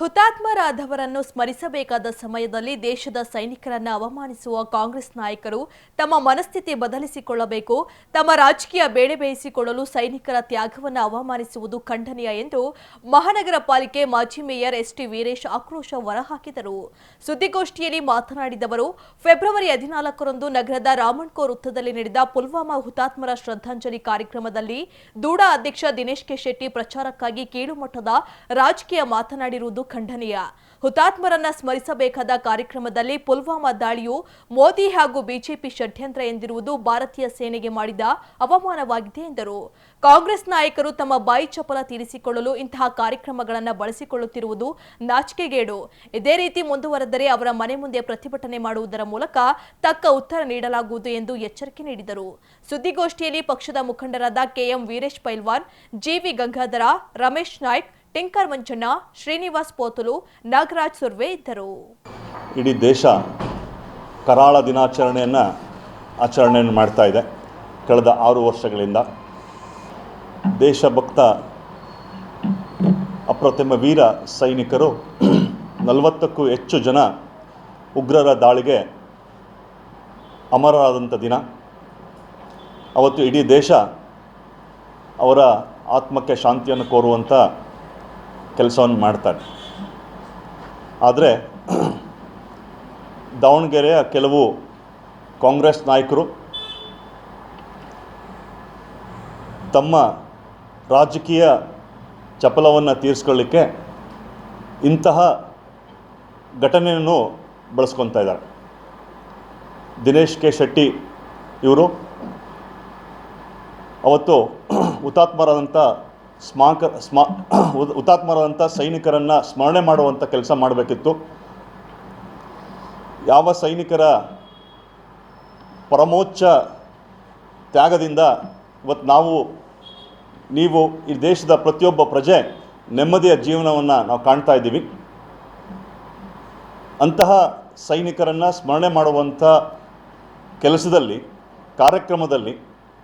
ಹುತಾತ್ಮರಾದವರನ್ನು ಸ್ಮರಿಸಬೇಕಾದ ಸಮಯದಲ್ಲಿ ದೇಶದ ಸೈನಿಕರನ್ನು ಅವಮಾನಿಸುವ ಕಾಂಗ್ರೆಸ್ ನಾಯಕರು ತಮ್ಮ ಮನಸ್ಥಿತಿ ಬದಲಿಸಿಕೊಳ್ಳಬೇಕು, ತಮ್ಮ ರಾಜಕೀಯ ಬೇಳೆ ಬೇಯಿಸಿಕೊಳ್ಳಲು ಸೈನಿಕರ ತ್ಯಾಗವನ್ನು ಅವಮಾನಿಸುವುದು ಖಂಡನೀಯ ಎಂದು ಮಹಾನಗರ ಪಾಲಿಕೆ ಮಾಜಿ ಮೇಯರ್ ಎಸ್ಟಿ ವೀರೇಶ್ ಆಕ್ರೋಶ ಹೊರಹಾಕಿದರು. ಸುದ್ದಿಗೋಷ್ಠಿಯಲ್ಲಿ ಮಾತನಾಡಿದವರು, ಫೆಬ್ರವರಿ ಹದಿನಾಲ್ಕರಂದು ನಗರದ ರಾಮಣ್ಕೋ ವೃತ್ತದಲ್ಲಿ ನಡೆದ ಪುಲ್ವಾಮಾ ಹುತಾತ್ಮರ ಶ್ರದ್ಧಾಂಜಲಿ ಕಾರ್ಯಕ್ರಮದಲ್ಲಿ ದೂಡಾ ಅಧ್ಯಕ್ಷ ದಿನೇಶ್ ಕೆ ಶೆಟ್ಟಿ ಪ್ರಚಾರಕ್ಕಾಗಿ ಕೀಳುಮಟ್ಟದ ರಾಜಕೀಯ ಮಾತನಾಡಿರುವುದು ಖಂಡನೀಯ. ಹುತಾತ್ಮರನ್ನ ಸ್ಮರಿಸಬೇಕಾದ ಕಾರ್ಯಕ್ರಮದಲ್ಲಿ ಪುಲ್ವಾಮಾ ದಾಳಿಯು ಮೋದಿ ಹಾಗೂ ಬಿಜೆಪಿ ಷಡ್ಯಂತ್ರ ಎಂದಿರುವುದು ಭಾರತೀಯ ಸೇನೆಗೆ ಮಾಡಿದ ಅವಮಾನವಾಗಿದೆ ಎಂದರು. ಕಾಂಗ್ರೆಸ್ ನಾಯಕರು ತಮ್ಮ ಬಾಯಿ ಚಪಲ ತೀರಿಸಿಕೊಳ್ಳಲು ಇಂತಹ ಕಾರ್ಯಕ್ರಮಗಳನ್ನು ಬಳಸಿಕೊಳ್ಳುತ್ತಿರುವುದು ನಾಚಿಕೆಗೇಡು. ಇದೇ ರೀತಿ ಮುಂದುವರೆದರೆ ಅವರ ಮನೆ ಮುಂದೆ ಪ್ರತಿಭಟನೆ ಮಾಡುವುದರ ಮೂಲಕ ತಕ್ಕ ಉತ್ತರ ನೀಡಲಾಗುವುದು ಎಂದು ಎಚ್ಚರಿಕೆ ನೀಡಿದರು. ಸುದ್ದಿಗೋಷ್ಠಿಯಲ್ಲಿ ಪಕ್ಷದ ಮುಖಂಡರಾದ KM Veeresh Pailwan GV Gangadhara, Ramesh Naik Tinker Manjanna Srinivas Pothulu, Nagaraj Surve ಇದ್ದರು. ಇಡೀ ದೇಶ ಕರಾಳ ದಿನಾಚರಣೆಯನ್ನು ಆಚರಣೆಯನ್ನು ಮಾಡ್ತಾ ಇದೆ. ಕಳೆದ ಆರು ವರ್ಷಗಳಿಂದ ದೇಶಭಕ್ತ ಅಪ್ರತಿಮ ವೀರ ಸೈನಿಕರು ನಲವತ್ತಕ್ಕೂ ಹೆಚ್ಚು ಜನ ಉಗ್ರರ ದಾಳಿಗೆ ಅಮರರಾದಂಥ ದಿನ. ಅವತ್ತು ಇಡೀ ದೇಶ ಅವರ ಆತ್ಮಕ್ಕೆ ಶಾಂತಿಯನ್ನು ಕೋರುವಂಥ ಕೆಲಸವನ್ನು ಮಾಡ್ತಾನೆ. ಆದರೆ ದಾವಣಗೆರೆಯ ಕೆಲವು ಕಾಂಗ್ರೆಸ್ ನಾಯಕರು ತಮ್ಮ ರಾಜಕೀಯ ಚಪಲವನ್ನು ತೀರಿಸ್ಕೊಳ್ಳಿಕ್ಕೆ ಇಂತಹ ಘಟನೆಯನ್ನು ಬಳಸ್ಕೊತಾ ಇದ್ದಾರೆ. ದಿನೇಶ್ ಕೆ ಶೆಟ್ಟಿ ಇವರು. ಅವತ್ತು ಹುತಾತ್ಮರಾದಂಥ ಸ್ಮಾರಕ, ಸ್ಮಾ ಹುತಾತ್ಮರಾದಂಥ ಸೈನಿಕರನ್ನು ಸ್ಮರಣೆ ಮಾಡುವಂಥ ಕೆಲಸ ಮಾಡಬೇಕಿತ್ತು. ಯಾವ ಸೈನಿಕರ ಪರಮೋಚ್ಚ ತ್ಯಾಗದಿಂದ ಇವತ್ತು ನಾವು, ನೀವು ಈ ದೇಶದ ಪ್ರತಿಯೊಬ್ಬ ಪ್ರಜೆ ನೆಮ್ಮದಿಯ ಜೀವನವನ್ನು ನಾವು ಕಾಣ್ತಾ ಇದ್ದೀವಿ. ಅಂತಹ ಸೈನಿಕರನ್ನು ಸ್ಮರಣೆ ಮಾಡುವಂಥ ಕೆಲಸದಲ್ಲಿ, ಕಾರ್ಯಕ್ರಮದಲ್ಲಿ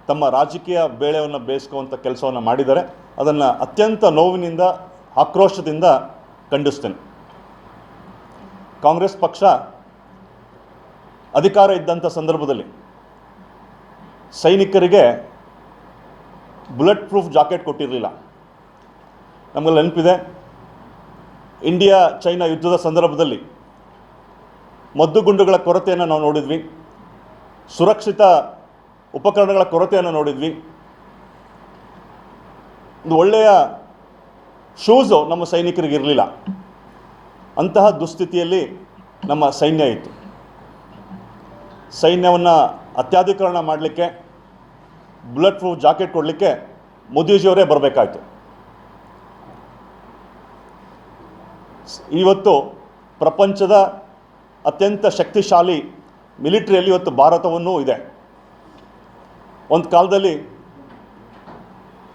ತಮ್ಮ ರಾಜಕೀಯ ಬೇಳೆಯನ್ನು ಬೇಯಿಸ್ಕೋವಂಥ ಕೆಲಸವನ್ನು ಮಾಡಿದ್ದಾರೆ. ಅದನ್ನು ಅತ್ಯಂತ ನೋವಿನಿಂದ, ಆಕ್ರೋಶದಿಂದ ಖಂಡಿಸ್ತೇನೆ. ಕಾಂಗ್ರೆಸ್ ಪಕ್ಷ ಅಧಿಕಾರ ಇದ್ದಂಥ ಸಂದರ್ಭದಲ್ಲಿ ಸೈನಿಕರಿಗೆ ಬುಲೆಟ್ ಪ್ರೂಫ್ ಜಾಕೆಟ್ ಕೊಟ್ಟಿರಲಿಲ್ಲ. ನಮಗೆ ನೆನಪಿದೆ, ಇಂಡಿಯಾ ಚೈನಾ ಯುದ್ಧದ ಸಂದರ್ಭದಲ್ಲಿ ಮದ್ದುಗುಂಡುಗಳ ಕೊರತೆಯನ್ನು ನಾವು ನೋಡಿದ್ವಿ. ಸುರಕ್ಷಿತ ಉಪಕರಣಗಳ ಕೊರತೆಯನ್ನು ನೋಡಿದ್ವಿ. ಒಂದು ಒಳ್ಳೆಯ ಶೂಸು ನಮ್ಮ ಸೈನಿಕರಿಗೆ ಇರಲಿಲ್ಲ. ಅಂತಹ ದುಸ್ಥಿತಿಯಲ್ಲಿ ನಮ್ಮ ಸೈನ್ಯ ಇತ್ತು. ಸೈನ್ಯವನ್ನು ಅತ್ಯಾಧಿಕರಣ ಮಾಡಲಿಕ್ಕೆ, ಬುಲೆಟ್ ಪ್ರೂಫ್ ಜಾಕೆಟ್ ಕೊಡಲಿಕ್ಕೆ ಮೋದಿಜಿಯವರೇ ಬರಬೇಕಾಯಿತು. ಇವತ್ತು ಪ್ರಪಂಚದ ಅತ್ಯಂತ ಶಕ್ತಿಶಾಲಿ ಮಿಲಿಟರಿಯಲ್ಲಿ ಇವತ್ತು ಭಾರತವನ್ನೂ ಇದೆ. ಒಂದು ಕಾಲದಲ್ಲಿ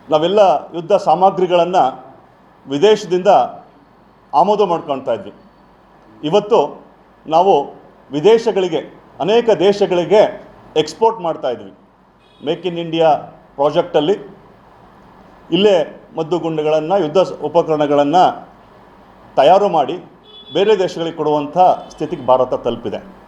ನಾವೆಲ್ಲ ಯುದ್ಧ ಸಾಮಗ್ರಿಗಳನ್ನು ವಿದೇಶದಿಂದ ಆಮೋದು ಮಾಡ್ಕೊಳ್ತಾ ಇದ್ವಿ. ಇವತ್ತು ನಾವು ವಿದೇಶಗಳಿಗೆ, ಅನೇಕ ದೇಶಗಳಿಗೆ ಎಕ್ಸ್ಪೋರ್ಟ್ ಮಾಡ್ತಾ ಇದ್ವಿ. ಮೇಕ್ ಇನ್ ಇಂಡಿಯಾ ಪ್ರಾಜೆಕ್ಟಲ್ಲಿ ಇಲ್ಲೇ ಮದ್ದುಗುಂಡುಗಳನ್ನು ಯುದ್ಧ ಸ- ಉಪಕರಣಗಳನ್ನು ತಯಾರು ಮಾಡಿ ಬೇರೆ ದೇಶಗಳಿಗೆ ಕೊಡುವಂಥ ಸ್ಥಿತಿಗೆ ಭಾರತ ತಲುಪಿದೆ.